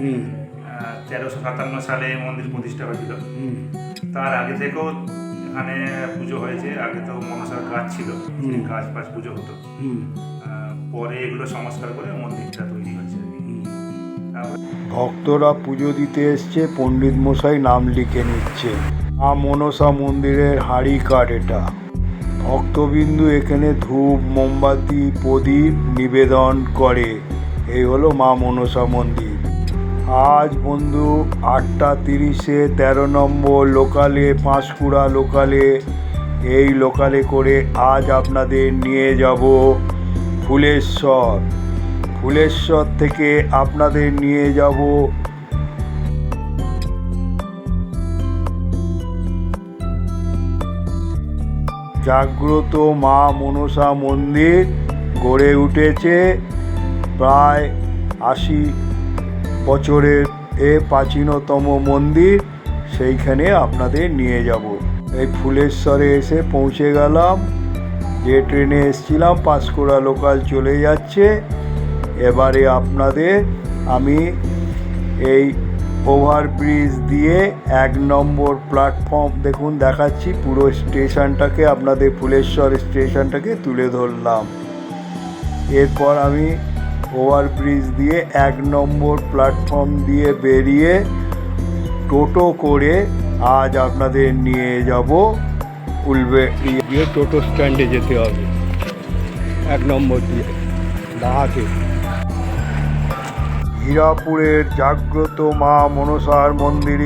হুম। তেরোশো সাতান্ন সালে মন্দির প্রতিষ্ঠা হয়েছিল। তার আগে থেকেও এখানে পুজো হয়েছে আগে তো মনসার গাছ ছিল গাছ ফাছ পুজো হতো। পরে এগুলো সংস্কার করে মন্দিরটা তৈরি হয়েছে। ভক্তরা পুজো দিতে এসছে পণ্ডিত মশাই নাম লিখে নিচ্ছে। মা মনসা মন্দিরের হাঁড়ি কাঠ এটা। ভক্তবিন্দু এখানে ধূপ মোমবাতি প্রদীপ নিবেদন করে। এই হলো মা মনসা মন্দির। আজ বন্ধু আটটা তিরিশে তেরো নম্বর লোকালে, পাঁশকুড়া লোকালে। এই লোকালে করে আজ আপনাদের নিয়ে যাব ফুলেশ্বর। ফুলেশ্বর থেকে আপনাদের নিয়ে যাব জাগ্রত মা মনসা মন্দির। গড়ে উঠেছে প্রায় আশি বছরের এ প্রাচীনতম মন্দির, সেইখানে আপনাদের নিয়ে যাব। এই ফুলেশ্বরে এসে পৌঁছে গেলাম। যে ট্রেনে এসেছিলাম, পাঁশকুড়া লোকাল চলে যাচ্ছে। এবারে আপনাদের আমি এই ওভারব্রিজ দিয়ে এক নম্বর প্ল্যাটফর্ম দেখুন, দেখাচ্ছি। পুরো স্টেশনটাকে, আপনাদের ফুলেশ্বর স্টেশনটাকে তুলে ধরলাম। এরপর আমি ওভারব্রিজ দিয়ে এক নম্বর প্ল্যাটফর্ম দিয়ে বেরিয়ে টোটো করে আজ আপনাদের নিয়ে যাব উলবে দিয়ে টোটো স্ট্যান্ডে যেতে হবে। এক নম্বর দিয়ে ডাহাতে হীরাপুরের জাগ্রত মা মনসার মন্দির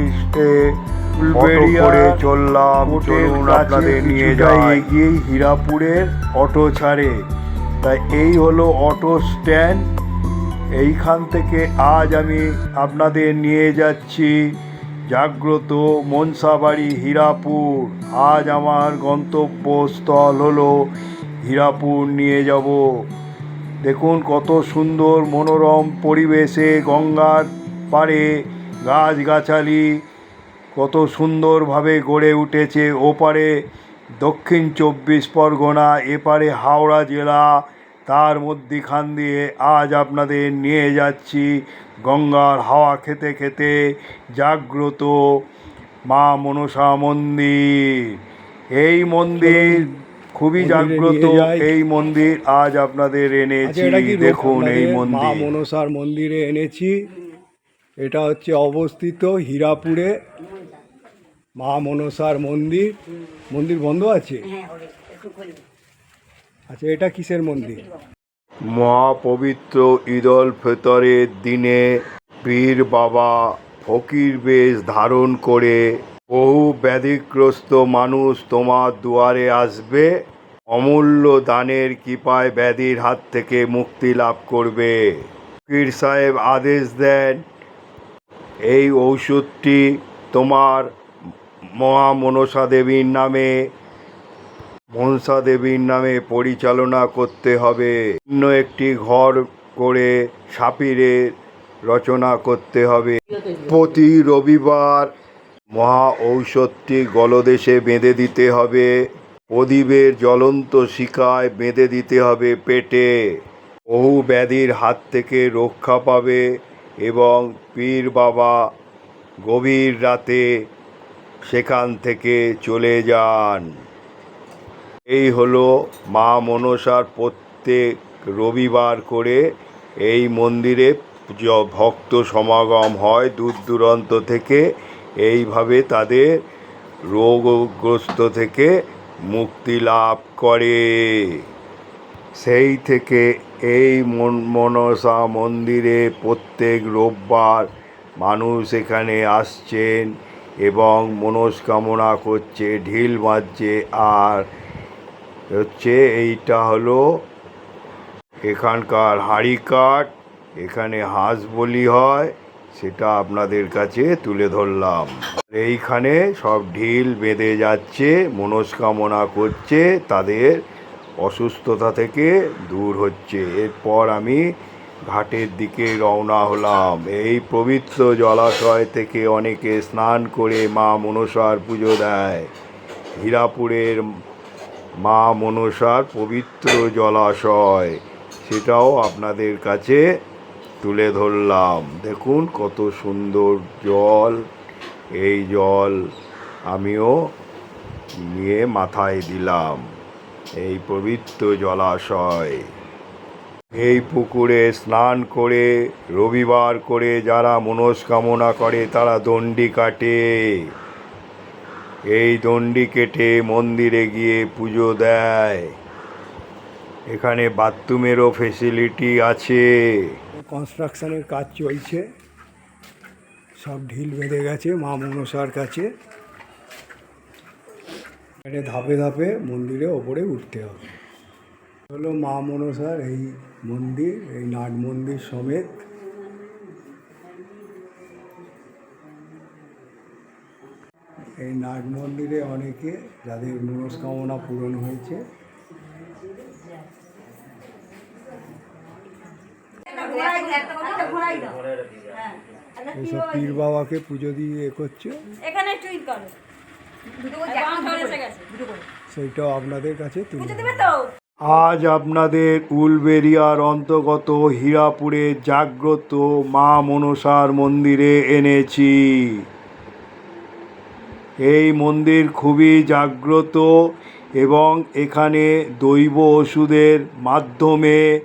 করে চললাম। চলুন আপনাদের নিয়ে যাই। এগিয়ে হীরাপুরের অটো ছাড়ে। তাই এই হলো অটো স্ট্যান্ড এইখান থেকে আজ আমি আপনাদের নিয়ে যাচ্ছি জাগ্রত মনসাবাড়ি হীরাপুর। আজ আমার গন্তব্যস্থল হলো হীরাপুর নিয়ে যাব। দেখুন কত সুন্দর মনোরম পরিবেশে গঙ্গার পাড়ে গাছগাছালি, কত সুন্দরভাবে গড়ে উঠেছে। ওপারে দক্ষিণ চব্বিশ পরগনা, এপারে হাওড়া জেলা তার মধ্যিখান দিয়ে আজ আপনাদের নিয়ে যাচ্ছি গঙ্গার হাওয়া খেতে খেতে জাগ্রত মা মনসা মন্দির। এই মন্দির খুবই জাগ্রত। এই মন্দির আজ আপনাদের এনেছি। দেখুন এই মন্দির। মা মনসার মন্দিরে এনেছি। এটা হচ্ছে অবস্থিত হীরাপুরে। মা মনসার মন্দির। মন্দির বন্ধ আছে? আচ্ছা এটা কিসের মন্দির? মহাপবিত্র ঈদল ফেতরের দিনে পীর বাবা ফকির বেশ ধারণ করে বহু ব্যাধিগ্রস্ত মানুষ তোমার দুয়ারে আসবে, অমূল্য দানের কৃপায় ব্যাধির হাত থেকে মুক্তি লাভ করবে। ফকির সাহেব আদেশ দেন, এই ঔষধটি তোমার মহা মনসা দেবীর নামে মনসা দেবীর নামে পরিচালনা করতে হবে। অন্য একটি ঘর করে সাপিরের রচনা করতে হবে। প্রতি রবিবার মহা ঔষধটি গলদেশে বেঁধে দিতে হবে। প্রদীপের জ্বলন্ত শিকায় বেঁধে দিতে হবে পেটে। বহু ব্যাধির হাত থেকে রক্ষা পাবে এবং পীর বাবা গভীর রাতে সেখান থেকে চলে যান। এই হলো মা মনসার প্রত্যেক রবিবার করে এই মন্দিরে ভক্ত সমাগম হয় দূর দূরান্ত থেকে, এইভাবে তাদের রোগগ্রস্ত থেকে মুক্তি লাভ করে। সেই থেকে এই মন, মনসা মন্দিরে প্রত্যেক রোববার মানুষ এখানে আসছেন এবং মনস্কামনা করছে, ঢিল বাজছে আর হচ্ছে এইটা হলো এখানকার হাঁড়ি কাঠ, এখানে হাঁস বলি হয়, সেটা আপনাদের কাছে তুলে ধরলাম। এইখানে সব ঢিল বেঁধে যাচ্ছে, মনস্কামনা করছে, তাদের অসুস্থতা থেকে দূর হচ্ছে। এরপর আমি ঘাটের দিকে রওনা হলাম। এই পবিত্র জলাশয় থেকে অনেকে স্নান করে মা মনসার পুজো দেয়। হীরাপুরের মা মনসার পবিত্র জলাশয়, সেটাও আপনাদের কাছে তুলে ধরলাম। দেখুন কত সুন্দর জল। এই জল আমিও নিয়ে মাথায় দিলাম, এই পবিত্র জলাশয়। এই পুকুরে স্নান করে, রবিবার করে যারা মনস্কামনা করে, তারা দণ্ডি কাটে। এই দণ্ডি কেটে মন্দিরে গিয়ে পুজো দেয়। এখানে বাথরুমেরও ফেসিলিটি আছে। কনস্ট্রাকশনের কাজ চলছে। সব ঢিল বেঁধে গেছে মা মনসার কাছে। এখানে ধাপে ধাপে মন্দিরে ওপরে উঠতে হবে। হলো মা মনসার এই মন্দির, এই নাট মন্দির সমেত এই নাট মন্দিরে অনেকে যাদের মনস্কামনা পূরণ হয়েছে। এইসব পীর বাবাকে পুজো দিয়ে এ করছে। সেইটাও আপনাদের কাছে তুলে দেবে তো? আজ আপনাদের উলবেরিয়ার অন্তর্গত হীরাপুরে জাগ্রত মা মনসার মন্দিরে এনেছি। এই মন্দির খুবই জাগ্রত এবং এখানে দৈব ওষুধের মাধ্যমে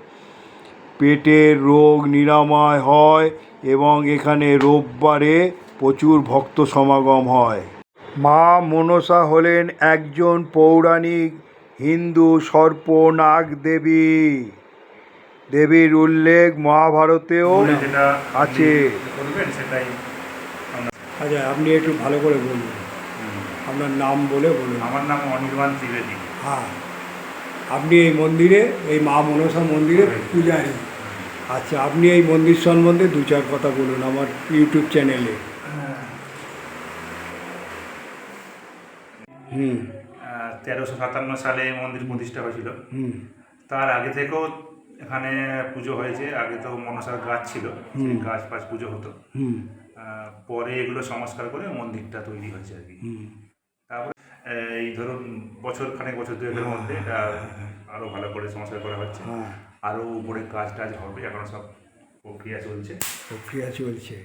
পেটের রোগ নিরাময় হয় এবং এখানে রোববারে প্রচুর ভক্ত সমাগম হয়। মা মনসা হলেন একজন পৌরাণিক হিন্দু সর্পনাগ দেবী। দেবীর উল্লেখ মহাভারতেও আছে। আচ্ছা আপনি একটু ভালো করে বলুন। আপনার নাম বলে বলুন। আমার নাম অনির্বাণ ত্রিবেদী। হ্যাঁ। আপনি এই মন্দিরে এই মা মনসা মন্দিরে পূজারী। আচ্ছা আপনি এই মন্দির সম্বন্ধে দু চার কথা বলুন আমার ইউটিউব চ্যানেলে। হুম। তেরোশো সাতান্ন সালে এই মন্দির প্রতিষ্ঠা হয়েছিল। হুম। তার আগে থেকেও এখানে পুজো হয়েছে আগে তো মনসার গাছ ছিল গাছ ফাছ পুজো হতো। হুম। পরে এগুলো সংস্কার করে মন্দিরটা তৈরি হয়েছে আর কি। এই ধরুন বছর খানেক বছর দুয়েকের মধ্যে এটা আরও ভালো করে সংস্কার করা হচ্ছে। হ্যাঁ। আরও উপরে কাজ টাজ হবে এখন সব প্রক্রিয়া চলছে। প্রক্রিয়া চলছে।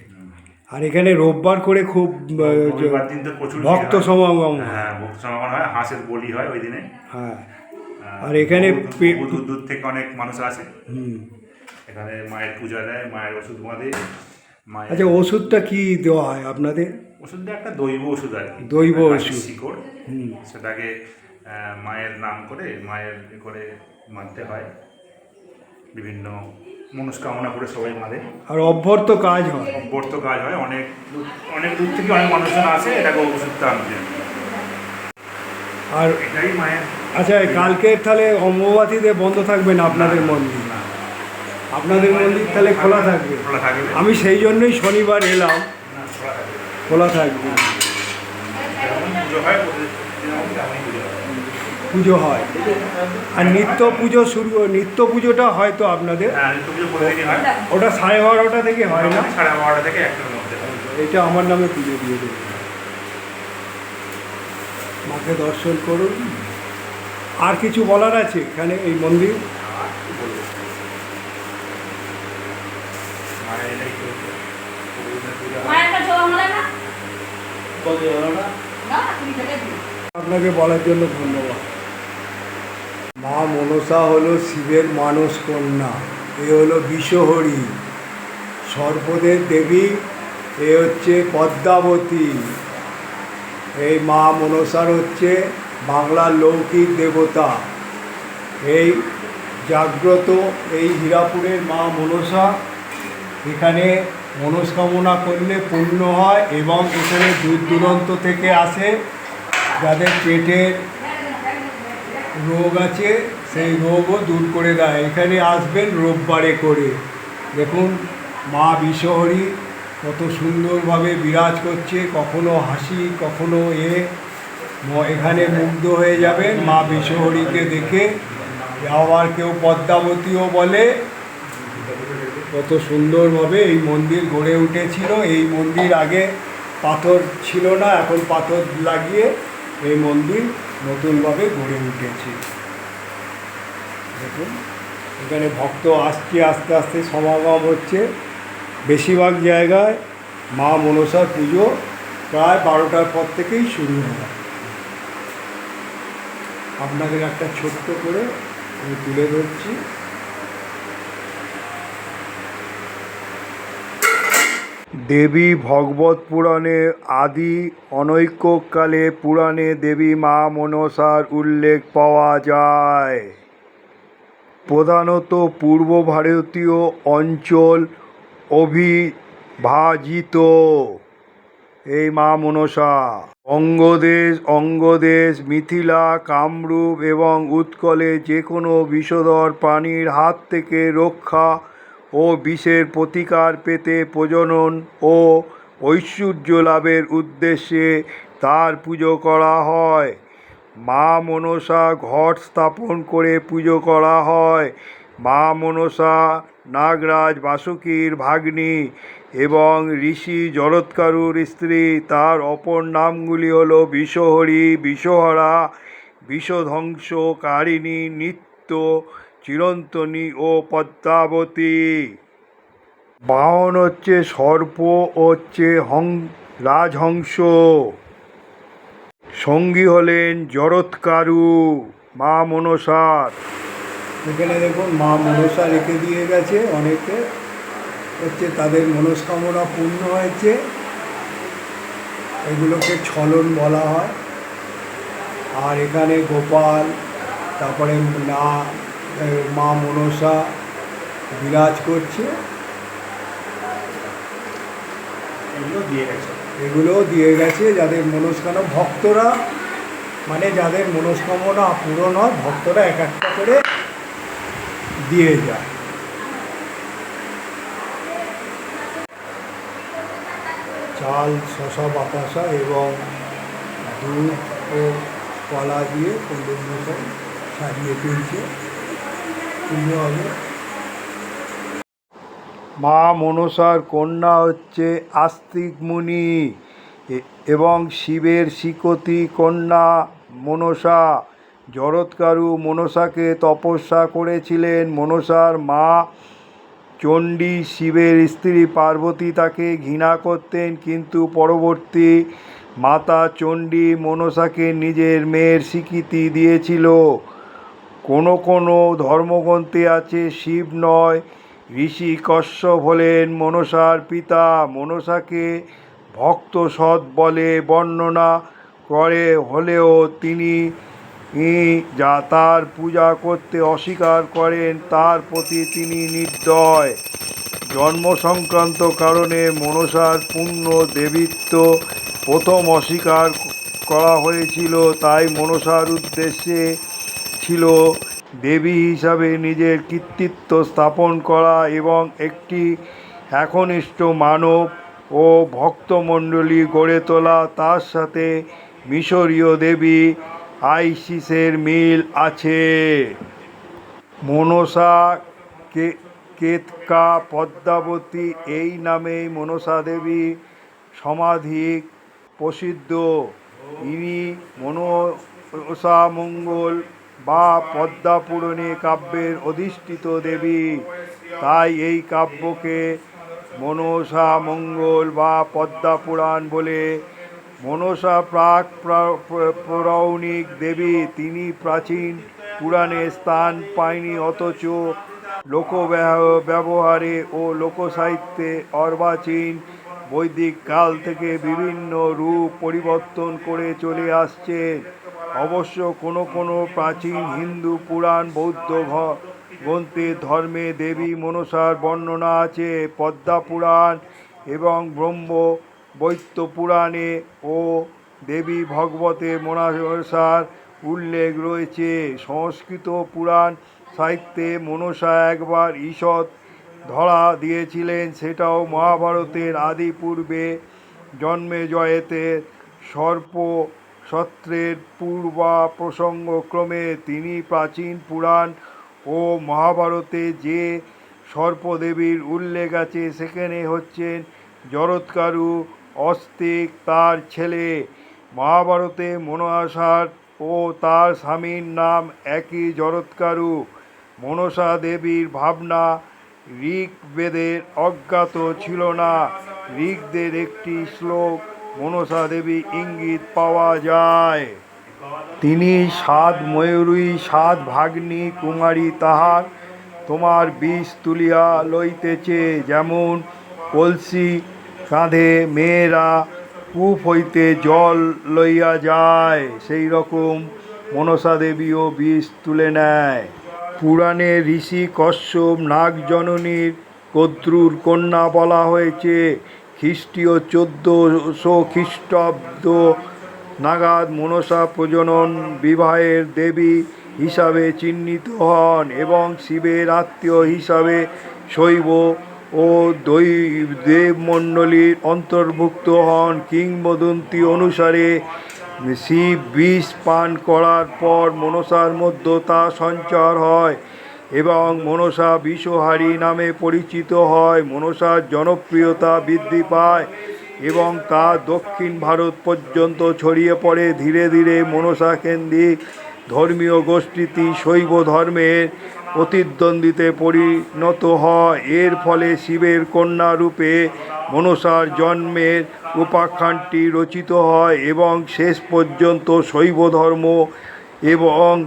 আর এখানে রোববার করে খুব দিন তো প্রচুর ভক্ত সমাগম। হ্যাঁ ভক্ত সমাগম হয় হাঁসের বলি হয় ওই দিনে। হ্যাঁ। আর এখানে দূর- দূর থেকে অনেক মানুষ আসে। এখানে মায়ের পূজা দেয় মায়ের ওষুধ বাঁধে। আচ্ছা ওষুধটা কি দেওয়া হয় আপনাদের? ওষুধটা একটা দৈব ওষুধ আর কি। দৈব ওষুধ। শিকড়। হুম। সেটাকে মায়ের নাম করে মায়ের করে মানতে হয়। বিভিন্ন মনস্কামনা করে সবাই মারে। আর অভ্যর্থ কাজ হয়। অব্যর্থ কাজ হয়। অনেক অনেক দূর থেকে অনেক মানুষজন আসে এটাকে ওষুধটা আনতে আর এটাই মায়ের আচ্ছা কালকে তাহলে অম্বুবাতিতে বন্ধ থাকবে না আপনাদের মন্দির? আপনাদের মন্দির তাহলে খোলা থাকবে। খোলা থাকবে। আমি সেই জন্যই শনিবার এলাম। খোলা থাকবে। পুজো হয় হয়। হয়। আর নিত্য পুজো শুরু নিত্য পুজোটা হয়তো আপনাদের। হ্যাঁ নিত্য পুজো প্রতিদিনই হয়। ওটা সাড়ে বারোটা থেকে হয় না? সাড়ে বারোটা থেকে এটা আমার নামে পুজো দিয়ে দেবে। মাকে দর্শন করুন। আর কিছু বলার আছে এখানে এই মন্দির আর কি বলব? মায়ের এটাই চলছে। প্রতিদিনের পূজা হয়। মায়ের কাছে আমরা না না তুমি ঢেকে দিও আপনাকে বলার জন্য ধন্যবাদ। মা মনসা হলো শিবের মানস কন্যা এ হলো বিশ্বহরি সর্পদের দেবী, এ হচ্ছে পদ্মাবতী। এই মা মনসার হচ্ছে বাংলার লৌকিক দেবতা। এই জাগ্রত এই হীরাপুরের মা মনসা, এখানে মনস্কামনা করলে পূর্ণ হয় এবং এখানে দূর দূরান্ত থেকে আসে। যাদের পেটের রোগ আছে, সেই রোগও দূর করে দেয়। এখানে আসবেন রোববারে করে। দেখুন, মা বিশ্বহরি কত সুন্দরভাবে বিরাজ করছে। কখনো হাসি, কখনো এ। এখানে মুগ্ধ হয়ে যাবেন মা বিশ্বহরিকে দেখে। আবার কেউ পদ্মাবতীও বলে কত সুন্দরভাবে এই মন্দির গড়ে উঠেছিল। এই মন্দির আগে পাথর ছিল না, এখন পাথর লাগিয়ে এই মন্দির নতুনভাবে গড়ে উঠেছে। দেখুন, এখানে ভক্ত আসছে, আস্তে আস্তে সমাগম হচ্ছে। বেশিরভাগ জায়গায় মা মনসার পুজো প্রায় বারোটার পর থেকেই শুরু হয়। আপনাদের একটা ছোট্ট করে আমি তুলে ধরছি। দেবী ভগবত পুরাণে আদি অনৈক্যকালে পুরাণে দেবী মা মনসার উল্লেখ পাওয়া যায়। প্রধানত পূর্ব ভারতীয় অঞ্চল অভিভাজিত। এই মা মনসা, অঙ্গদেশ অঙ্গদেশ, মিথিলা, কামরূপ এবং উৎকলে যে কোনো বিষধর প্রাণীর হাত থেকে রক্ষা ও বিষের প্রতিকার পেতে প্রজনন ও ঐশ্বর্য লাভের উদ্দেশ্যে তার পুজো করা হয়। মা মনসা ঘট স্থাপন করে পুজো করা হয়। মা মনসা, নাগরাজ বাসুকীর ভাগ্নি এবং ঋষি জরৎকারুর স্ত্রী, তার অপর নামগুলি হল বিষহরি, বিষহরা বিষধ্বংসকারিণী নিত্য চিরন্তনী ও পদ্মাবতী। বাহন হচ্ছে সর্প হচ্ছে হং, রাজহংস। সঙ্গী হলেন জরৎকারু মা মনসার। এখানে দেখুন, মা মনসা রেখে দিয়ে গেছে অনেকে। হচ্ছে তাদের মনস্কামনা পূর্ণ হয়েছে। এগুলোকে ছলন বলা হয়। আর এখানে গোপাল তারপরে না মা মনসা বিরাজ করছে। এগুলো দিয়ে গেছে। এগুলো দিয়ে গেছে যাদের মনস্কামনা ভক্তরা মানে যাদের মনস্কামনা পূরণ হয় ভক্তরা এক একটা করে দিয়ে যায়। চাল শশা বাতাসা এবং দুধ ও কলা দিয়ে পণ্ডিত মশাই তুলছে হবে। মা মনসার কন্যা হচ্ছে আস্তিক মুনি এবং শিবের শিকতি কন্যা মনসা। জরৎকারু মনসাকে তপস্যা করেছিলেন। মনসার মা চণ্ডী শিবের স্ত্রী পার্বতী তাকে ঘৃণা করতেন, কিন্তু পরবর্তী মাতা চণ্ডী মনসাকে নিজের মেয়ের স্বীকৃতি দিয়েছিল। কোনো কোনো ধর্মগ্রন্থে আছে, শিব নয়। ঋষি কশ্যপ হলেন মনসার পিতা। মনসাকে ভক্ত সৎ বলে বর্ণনা করে হলেও তিনি যা তার পূজা করতে অস্বীকার করেন, তার প্রতি তিনি নির্দয়। জন্ম সংক্রান্ত কারণে মনসার পূর্ণ দেবীত্ব প্রথম অস্বীকার করা হয়েছিল, তাই মনসার উদ্দেশ্যে ছিল। দেবী হিসাবে নিজের কৃতিত্ব স্থাপন করা এবং একটি একনিষ্ঠ মানব ও ভক্তমণ্ডলী গড়ে তোলা, তার সাথে মিশরীয় দেবী আইসিসের মিল আছে। মনসা কে, কেতকা পদ্মাবতী, এই নামেই মনসা দেবী সমাধিক প্রসিদ্ধ। ইনি মনসা মঙ্গল বা পদ্মা পুরাণে কাব্যের অধিষ্ঠিত দেবী। তাই এই কাব্যকে মনসা মঙ্গল বা পদ্মা পুরাণ বলে মনসা প্রাক প্র- পৌরাণিক দেবী তিনি প্রাচীন পুরাণে স্থান পায়নি, অথচ লোক ব্যবহারে ও লোকসাহিত্যে অর্বাচীন বৈদিক কাল থেকে বিভিন্ন রূপ পরিবর্তন করে চলে আসছে অবশ্য কোনো কোনো প্রাচীন হিন্দু, পুরাণ, বৌদ্ধ গ্রন্থে ধর্মে দেবী মনসার বর্ণনা আছে। পদ্মা পুরাণ এবং ব্রহ্ম বৈত্য পুরাণে ও দেবী ভগবতে মনসার উল্লেখ রয়েছে। সংস্কৃত পুরাণ সাহিত্যে মনসা একবার ঈষৎ ধরা দিয়েছিলেন। সেটাও মহাভারতের আদি পূর্বে জন্মে জয়েতে সর্প সত্রের পূর্বা প্রসঙ্গক্রমে তিনি প্রাচীন পুরাণ ও মহাভারতে যে সর্পদেবীর উল্লেখ আছে, সেখানে হচ্ছেন জরৎকারু অস্তিক তার ছেলে। মহাভারতে মনসার ও তার স্বামীর নাম একই জরৎকারু। মনসা দেবীর ভাবনা ঋগ্বেদের অজ্ঞাত ছিল না। ঋগ্বেদের একটি শ্লোক মনসা দেবী ইঙ্গিত পাওয়া যায়। তিনি সাত ময়ূরী, সাত ভাগ্নি, কুমারী তাহার তোমার বিষ তুলিয়া লইতেছে। যেমন কলসি কাঁধে মেয়েরা কূপ হইতে জল লইয়া যায়, সেই রকম মনসা দেবীও বিষ তুলে নেয়। পুরাণে ঋষি কশ্যপ, নাগজননীর কদ্রুর কন্যা বলা হয়েছে খ্রিস্টীয় চোদ্দোশো খ্রিস্টাব্দ নাগাদ মনসা প্রজনন বিবাহের দেবী হিসাবে চিহ্নিত হন এবং শিবের আত্মীয় হিসাবে শৈব ও দৈ দেবমণ্ডলীর অন্তর্ভুক্ত হন। কিংবদন্তি অনুসারে শিব বিষ পান করার পর মনসার মধ্যে তা সঞ্চার হয়। এবং মনসা বিষহারী নামে পরিচিত হয়। মনসার জনপ্রিয়তা বৃদ্ধি পায় এবং তা দক্ষিণ ভারত পর্যন্ত ছড়িয়ে পড়ে। ধীরে ধীরে মনসা কেন্দ্রিক ধর্মীয় গোষ্ঠীটি শৈব ধর্মের প্রতিদ্বন্দ্বিতে পরিণত হয়। এর ফলে শিবের কন্যা রূপে মনসার জন্মের উপাখ্যানটি রচিত হয় এবং শেষ পর্যন্ত শৈব ধর্ম এবং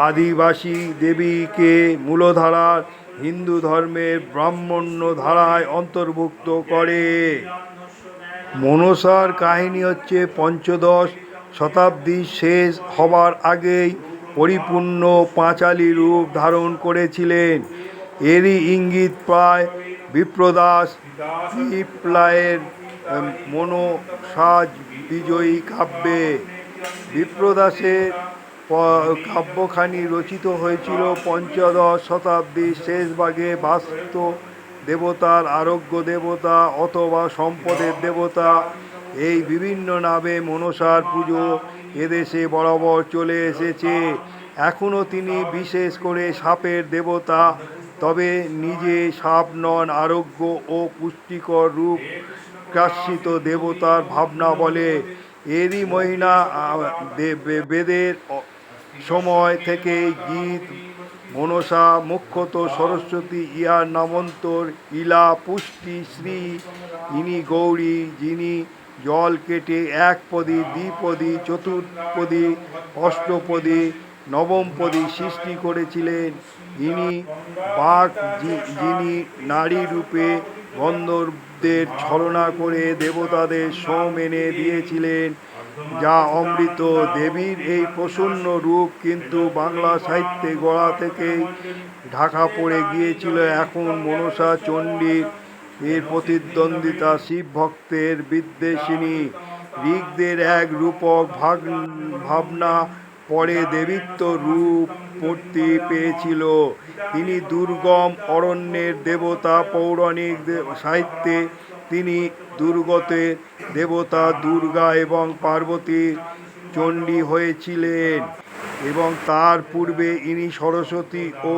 আদিবাসী দেবীকে মূলধারার হিন্দু ধর্মের ব্রাহ্মণ্য ধারায় অন্তর্ভুক্ত করে। মনসার কাহিনী হচ্ছে পঞ্চদশ শতাব্দীর শেষ হবার আগেই পরিপূর্ণ পাঁচালী রূপ ধারণ করেছিলেন। এরই ইঙ্গিত প্রায় বিপ্রদাস বিপ্লয়ের মনসাজ বিজয়ী কাব্যে। বিপ্রদাসের কাব্যখানি রচিত হয়েছিল পঞ্চদশ শতাব্দীর শেষ ভাগে। বাস্ত দেবতার আরোগ্য দেবতা অথবা সম্পদের দেবতা। এই বিভিন্ন নামে মনসার পুজো এদেশে বরাবর চলে এসেছে। এখনও তিনি বিশেষ করে সাপের দেবতা, তবে নিজে সাপ নন, আরোগ্য ও পুষ্টিকর রূপ প্রাশ্রিত দেবতার ভাবনা বলে। এরই মহিনা বেদের সময় থেকে গীত, মনসা, মুখ্যত সরস্বতী ইহার নামন্তর, ইলা পুষ্টি, শ্রী ইনি গৌরী, যিনি জল কেটে এক পদী, দ্বিপদী, চতুর্পদী, অষ্টপদী, নবমপদী সৃষ্টি করেছিলেন। ইনি বাঘ যিনি নারী রূপে গন্ধর্বদের ছলনা করে দেবতাদের সোম এনে দিয়েছিলেন। যা অমৃত দেবীর এই প্রসন্ন রূপ কিন্তু বাংলা সাহিত্যে গোড়া থেকেই ঢাকা পড়ে গিয়েছিল। এখন মনসা চণ্ডীর এর প্রতিদ্বন্দ্বিতা শিব ভক্তের বিদ্বেষিনী ঋগদের এক রূপক ভাগ, ভাবনা পরে দেবিত্ব রূপ মূর্তি পেয়েছিল। তিনি দুর্গম অরণ্যের দেবতা, পৌরাণিক সাহিত্যে তিনি দুর্গতের দেবতা দুর্গা এবং পার্বতীর চণ্ডী হয়েছিলেন এবং তার পূর্বে ইনি সরস্বতী ও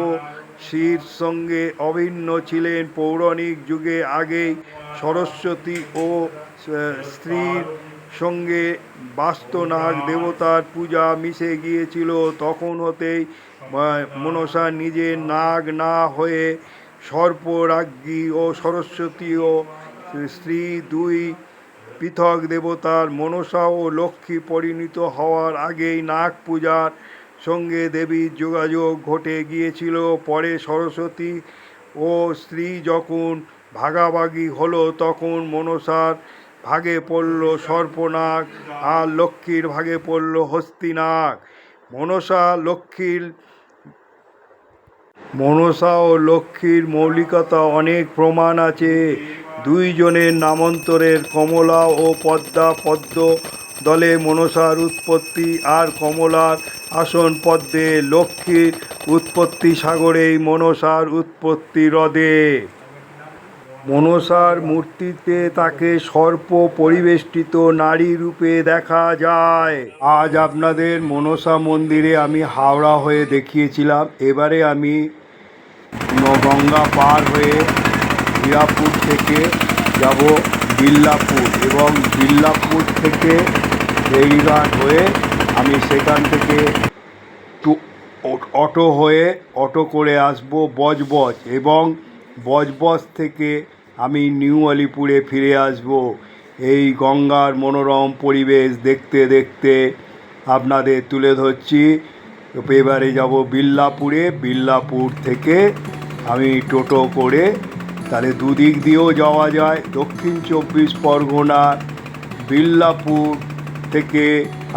শ্রীর সঙ্গে অভিন্ন ছিলেন। পৌরাণিক যুগে আগেই সরস্বতী ও স্ত্রীর সঙ্গে বাস্তনাগ দেবতার পূজা মিশে গিয়েছিল। তখন হতেই মনসা নিজে নাগ না হয়ে সর্পরাজ্ঞী ও সরস্বতী ও স্ত্রী, দুই পৃথক দেবতার মনসা ও লক্ষ্মী পরিণত হওয়ার আগেই নাগ পূজার সঙ্গে দেবীর যোগাযোগ ঘটে গিয়েছিল। পরে সরস্বতী ও স্ত্রী যখন ভাগাভাগি হলো, তখন মনসার ভাগে পড়ল সর্পনাগ আর লক্ষ্মীর ভাগে পড়ল হস্তিনাগ। মনসা লক্ষ্মীর, মনসা ও লক্ষ্মীর মৌলিকতা অনেক প্রমাণ আছে। দুইজনের নামান্তরের কমলা ও পদ্মা পদ্ম দলে মনসার উৎপত্তি আর কমলার আসন পদ্মে লক্ষ্মীর উৎপত্তি সাগরেই মনসার উৎপত্তি হ্রদে। মনসার মূর্তিতে তাকে সর্প পরিবেষ্টিত নারী রূপে দেখা যায়। আজ আপনাদের মনসা মন্দিরে আমি হাওড়া হয়ে দেখিয়েছিলাম। এবারে আমি গঙ্গা পার হয়ে হীরাপুর থেকে যাব বিল্লাপুর এবং বিল্লাপুর থেকে ফেরিঘাট হয়ে আমি সেখান থেকে অটো হয়ে অটো করে আসব বজবজ এবং বজবজ থেকে আমি নিউ আলিপুরে ফিরে আসব। এই গঙ্গার মনোরম পরিবেশ দেখতে দেখতে আপনাদের তুলে ধরছি। এবারে যাব বিল্লাপুরে। বিল্লাপুর থেকে আমি টোটো করে তাহলে দুদিক দিয়েও যাওয়া যায়। দক্ষিণ চব্বিশ পরগনার বিল্লাপুর থেকে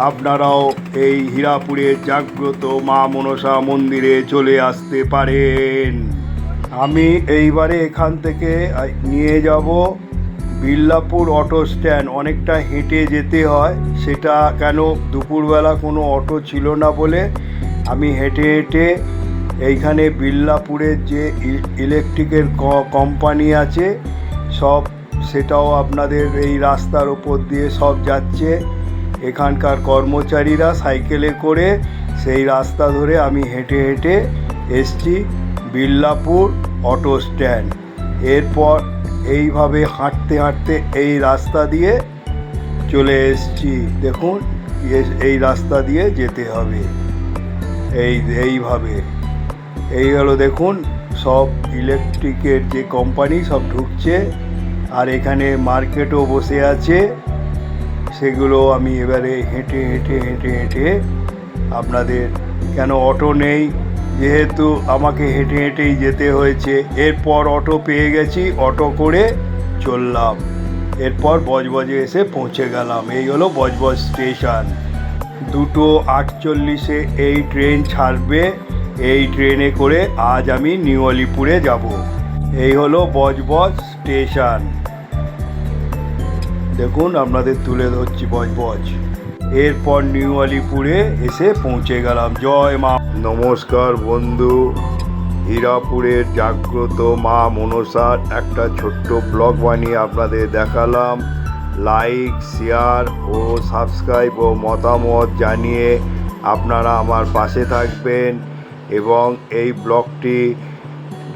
আপনারাও এই হীরাপুরের জাগ্রত মা মনসা মন্দিরে চলে আসতে পারেন। আমি এইবারে এখান থেকে নিয়ে যাব বিল্লাপুর অটো স্ট্যান্ড। অনেকটা হেঁটে যেতে হয়। সেটা কেন দুপুরবেলা কোনো অটো ছিল না বলে আমি হেঁটে হেঁটে এইখানে বিল্লাপুরের যে ইলেকট্রিকের কোম্পানি আছে, সব সেটাও আপনাদের এই রাস্তার ওপর দিয়ে সব যাচ্ছে। এখানকার কর্মচারীরা সাইকেলে করে সেই রাস্তা ধরে আমি হেঁটে হেঁটে এসছি বিল্লাপুর অটো স্ট্যান্ড। এরপর এইভাবে হাঁটতে হাঁটতে এই রাস্তা দিয়ে চলে এসছি। দেখুন এই রাস্তা দিয়ে যেতে হবে। এই, এইভাবে। এই হলো দেখুন, সব ইলেকট্রিকের যে কোম্পানি সব ঢুকছে, আর এখানে মার্কেটও বসে আছে। সেগুলো আমি এবারে হেঁটে হেঁটে হেঁটে হেঁটে আপনাদের, কেন অটো নেই? যেহেতু আমাকে হেঁটে, হেঁটেই যেতে হয়েছে। এরপর অটো পেয়ে গেছি অটো করে চললাম। এরপর বজবজে এসে পৌঁছে গেলাম। এই হলো বজবজ স্টেশন দুটো আটচল্লিশে এই ট্রেন ছাড়বে। এই ট্রেনে করে আজ আমি নিউ আলিপুরে যাব। এই হলো বজবজ স্টেশন। দেখুন, আপনাদের তুলে ধরছি বজবজ। এরপর নিউ আলিপুরে এসে পৌঁছে গেলাম। জয় মা। নমস্কার বন্ধু। হীরাপুরের জাগ্রত মা মনসার একটা ছোট্ট ব্লগ বানিয়ে আপনাদের দেখালাম। লাইক, শেয়ার ও সাবস্ক্রাইব ও মতামত জানিয়ে আপনারা আমার পাশে থাকবেন। এবং এই ব্লগটি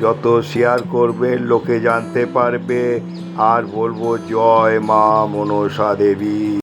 যত শেয়ার করবে, লোকে জানতে পারবে। আর বলব, জয় মা মনসা দেবী।